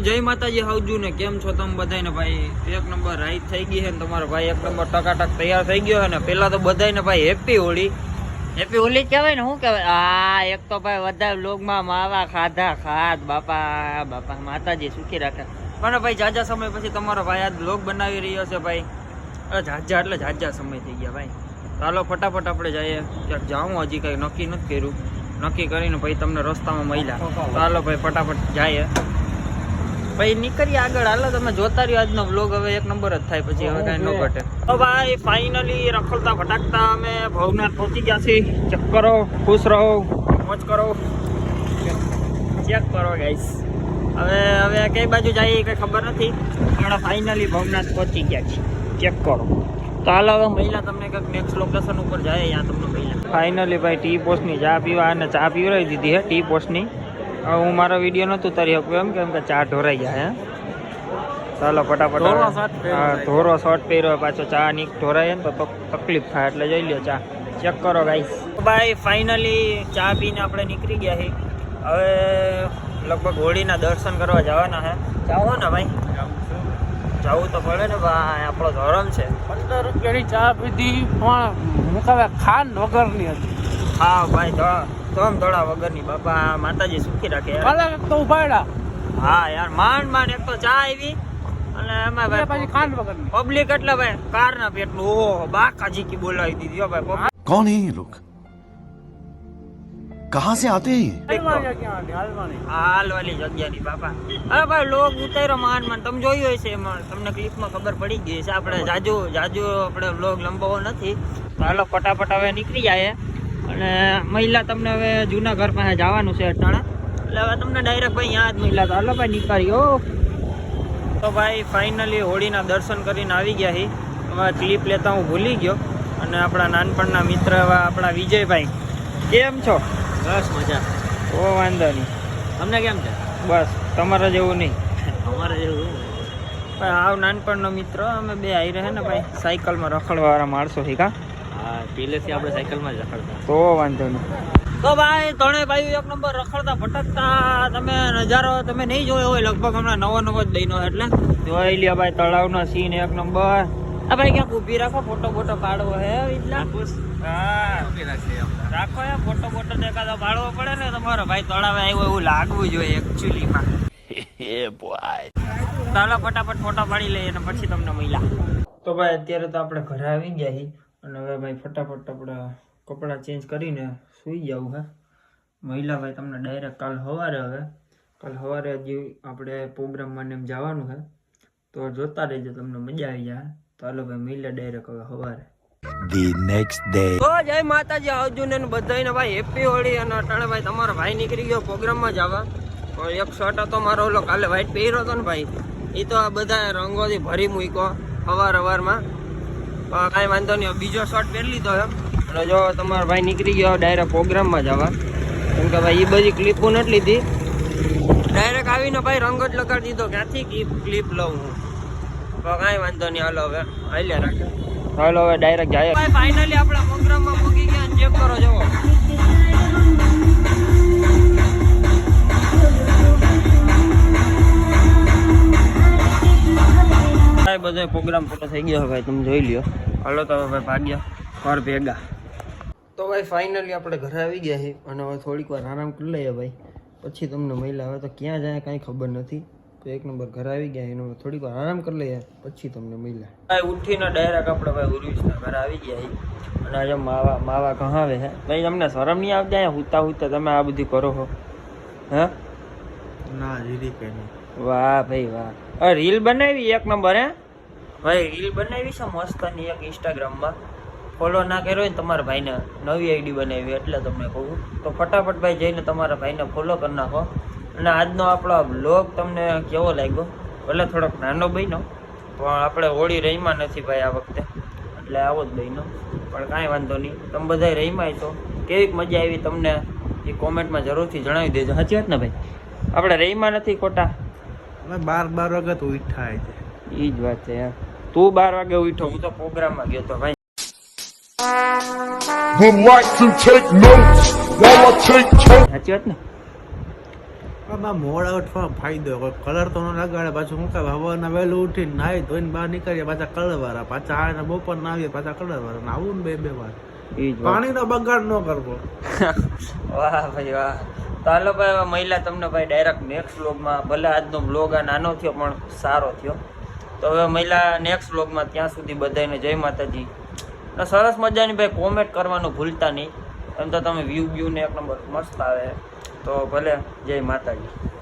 જય માતાજી હાવજુ ને કેમ છો તમે બધાને ભાઈ? એક નંબર રાઈટ થઈ ગઈ છે ને તમારો ભાઈ એક નંબર ટકાટક તૈયાર થઈ ગયો છે ને? પેલા તો બધાને ભાઈ હેપી હોળી. હેપી હોલી કહેવાય ને શું કહેવાય? આ એક તો ભાઈ બધા લોગમાં માવા ખાધા ખાધ બાપા બાપા માતાજી સુખી રાખે. પણ ભાઈ જાજા સમય પછી તમારો ભાઈ આ બ્લોગ બનાવી રહ્યો છે ભાઈ. અરે જાજા એટલે જાજા સમય થઈ ગયા ભાઈ. ચાલો ફટાફટ આપણે જઈએ. ક્યાંક જાઉં હજી કંઈ નક્કી નથી કર્યું. નક્કી કરીને ભાઈ તમને રસ્તામાં મળ્યા. ચાલો ભાઈ ફટાફટ જઈએ. ભાઈ નીકળી આગળ. હાલો તમે જોતા રહ્યો આજનો બ્લોગ હવે એક નંબર જ થાય પછી હવે કાંઈ ન ઘટે. તો ભાઈ ફાઇનલી રખડતા ભટકતા અમે ભવનાથ પહોંચી ગયા છીએ. ચેક કરો ખુશ રહો મોજ કરો. ચેક કરો ગાઈસ હવે હવે કઈ બાજુ જઈએ કઈ ખબર નથી પણ ફાઇનલી ભવનાથ પહોંચી ગયા છીએ. ચેક કરો. તો હાલ હવે મહિલા તમને કંઈક નેક્સ્ટ લોકેશન ઉપર જાય ત્યાં તમને મહિલા. ફાઇનલી ભાઈ ટી પોસ્ટની ચા પીવા અને ચા પીવડાવી દીધી હે ટી પોસ્ટની હું મારો વીડિયો નહોતું તારી શકું એમ કેમ કે ચા ઢોરાઈ ગયા હે. ચાલો ફટાફટ ધોરો શોર્ટ પહેર્યો હા, ધોરો શર્ટ પહેર્યો પાછો ચા ની ઢોરાય ને તો તકલીફ થાય એટલે જઈ લ્યો ચા. ચેક કરો ગાઈસ ભાઈ ફાઇનલી ચા પીને આપણે નીકળી ગયા છે હવે લગભગ હોળીના દર્શન કરવા જવાના છે જાઓ ને ભાઈ. જવું તો પડે ને ભાઈ આપણો ધોરણ છે. પંદર રૂપિયાની ચા પીધી પણ મુકાવે ખાંડ વગરની હતી. હા ભાઈ ધમ ધોળા વગરની બાપા માતાજી સુખી રાખે યાર. કલાક તો ઉભાડ્યા હા યાર માંડ માંડ એક તો ચા આવી અને એમાં પછી ભાઈ ખાન વગરની પબ્લિક એટલે ભાઈ કાર ના પેટનું ઓહો બાકાજી કી બોલાવી દીધી હો ભાઈ कौन है ये लोग कहाँ से आते हैं ये હાલવાની ક્યાં હતી? હાલવાની. હાલવાલી જગ્યાની બાપા અરે ભાઈ લોક ઉતાર્યો માન માન તમે જોયું હશે એમાં તમને ક્લિપમાં ખબર પડી ગઈ છે આપણે જાજુ જાજુ આપણે વ્લોગ લંબાવો નથી તો હાલો ફટાફટ હવે નીકળી જાય અને મહિલા તમને હવે જૂના ઘર પાસે જવાનું છે અટાણા. એટલે હવે તમને ડાયરેક્ટ ભાઈ ત્યાં જ મહિલા તો હાલો ભાઈ નીકળ્યો તો ભાઈ ફાઇનલી હોળીના દર્શન કરીને આવી ગયા હી. હવે ક્લિપ લેતા હું ભૂલી ગયો. અને આપણા નાનપણના મિત્ર એવા આપણા વિજયભાઈ. કેમ છો? બસ મજા. ઓ વાંધો નહીં. તમને કેમ છે? બસ તમારા જેવું નહીં. અમારે જેવું ભાઈ આવ નાનપણનો મિત્ર અમે બે આવી રહે ને ભાઈ. સાયકલમાં રખડવાવાળા માણસો શીખા હા પહેલેથી આપણે સાયકલમાં જ રખડતા. તો વાંધો નહીં. તો ભાઈ ત્રણેય ભાઈ એક નંબર રખડતા ભટકતા. તમે નજારો તમે નહીં જોયો હોય લગભગ હમણાં નવો નવો જ દઈનો એટલે. જોઈ લ્યો ભાઈ તળાવનો સીન એક નંબર. આ ભાઈ ક્યાંક ઊભી રાખો ફોટો ફોટો પાડવો હે એટલા હા. રાખો યાર ફોટો ફોટો દેખાતો પાડવો પડે ને તમારો ભાઈ તળાવે આવ્યો એવું લાગવું જોઈએ એકચ્યુઅલીમાં ચાલો ફટાફટ ફોટો પાડી લઈએ અને પછી તમને મળ્યા તો ભાઈ અત્યારે તો આપણે ઘરે આવી ગયા છીએ. અને હવે ભાઈ ફટાફટ આપણે કપડાં ચેન્જ કરીને સૂઈ જવું હે. મહિલા ભાઈ તમને ડાયરેક્ટ કાલ સવારે હવે કાલ સવારે હજી આપણે પ્રોગ્રામમાં ને એમ જવાનું છે તો જોતા રહેજો તમને મજા આવી જાય તો હાલો ભાઈ મહિલા ડાયરેક્ટ હવે સવારે. The next day. તો જય માતાજી આવજો ને બધાને ભાઈ હેપી હોળી અને અટાણે ભાઈ તમારો ભાઈ નીકળી ગયો પ્રોગ્રામમાં જવા તો એક શર્ટ હતો મારો ઓલો કાલે વ્હાઈટ પહેર્યો હતો ને ભાઈ. એ તો આ બધા રંગોથી ભરી મૂક્યો અવાર અવારમાં પણ કાંઈ વાંધો નહીં. બીજો શોર્ટ પહેરી લીધો એમ અને જો તમારો ભાઈ નીકળી ગયો ડાયરેક્ટ પ્રોગ્રામમાં જવા કેમ કે ભાઈ એ બધી ક્લિપો નથી લીધી. ડાયરેક્ટ આવીને ભાઈ રંગ જ લગાડી દીધો. ક્યાંથી ક્લિપ ક્લિપ લઉં હું? તો કાંઈ વાંધો નહીં. હાલો હવે, હાલ્યા રાખે. હાલો હવે ડાયરેક્ટ જાય. ફાઇનલી આપણા પ્રોગ્રામમાં મૂકી ગયા. ચેક કરો જવો બધો પ્રોગ્રામ પૂરો થઈ ગયો ભાઈ તમે જોઈ લ્યો. હાલો તો હવે ભાગ્યા ઘર ભેગા. તો ભાઈ ફાઇનલી આપણે ઘરે આવી ગયા છીએ અને હવે થોડીક વાર આરામ કરી લઈએ ભાઈ. પછી તમને મહિલા હવે તો ક્યાં જાય કાંઈ ખબર નથી. તો એક નંબર ઘરે આવી ગયા એનો થોડીક વાર આરામ કરી લઈએ પછી તમને મહિલા ભાઈ ઉઠીને ડાયરેક્ટ આપણે ભાઈ ઉર્વિશના ઘરે આવી ગયા છીએ. અને આજે માવા માવા કહાવે છે. ભાઈ તમને શરમ નહીં આવતી અહીંયા હુતા હુતા તમે આ બધું કરો છો હે? ના રીલી કઈ નહીં. વાહ ભાઈ વાહ. અરે રીલ બનાવી એક નંબર હે? ભાઈ રીલ બનાવી છે મસ્તની એક ઇન્સ્ટાગ્રામમાં ફોલો ના કર્યો હોય ને તમારા ભાઈને નવી આઈડી બનાવી એટલે તમને કહું તો ફટાફટ ભાઈ જઈને તમારા ભાઈને ફોલો કરી નાખો. અને આજનો આપણો બ્લોગ તમને કેવો લાગ્યો? ભલે થોડોક નાનો બન્યો પણ આપણે હોળી રહીમાં નથી ભાઈ આ વખતે. એટલે આવો જ બન્યો. પણ કાંઈ વાંધો નહીં. તમે બધા રહીમાં છો કેવીક મજા આવી તમને એ કોમેન્ટમાં જરૂરથી જણાવી દેજો. સાચી વાત ને ભાઈ? આપણે રહીમાં નથી ખોટા. અમે બાર બાર વખત તો ઉઠાય છે. એ જ વાત છે યાર તું બાર વાગે ઉઠો હું તો પ્રોગ્રામમાં ગયો તો ભાઈ. Would like to take notes. While I take toast. સાચી વાત ને? આમાં મોડા ઉઠવાનો ફાયદો કોઈ કલર તો ન લગાડે. પાછું શું કાંઈ હવાના વહેલું ઉઠીને નાહી ધોઈને બહાર નીકળીએ પાછા કલર વાળા પાછા આવીને બપોર ના આવીએ પાછા કલર વાળા ને આવું ને બે બે વાર. એ જ વાત. પાણીનો બગાડ ન કરવો. વાહ ભાઈ વાહ. તો હાલો ભાઈ હવે મહિલા તમને ભાઈ ડાયરેક્ટ નેક્સ્ટ વ્લોગમાં ભલે આજનો વ્લોગ આ નાનો થયો પણ સારો થયો. તો હવે મહિલા નેક્સ્ટ વ્લોગમાં ત્યાં સુધી બધાને જય માતાજી. સરસ મજાની ભાઈ કોમેન્ટ કરવાનું ભૂલતા નહીં. એમ તો તમે વ્યૂ વ્યૂને એક નંબર મસ્ત આવે. તો ભલે, જય માતાજી.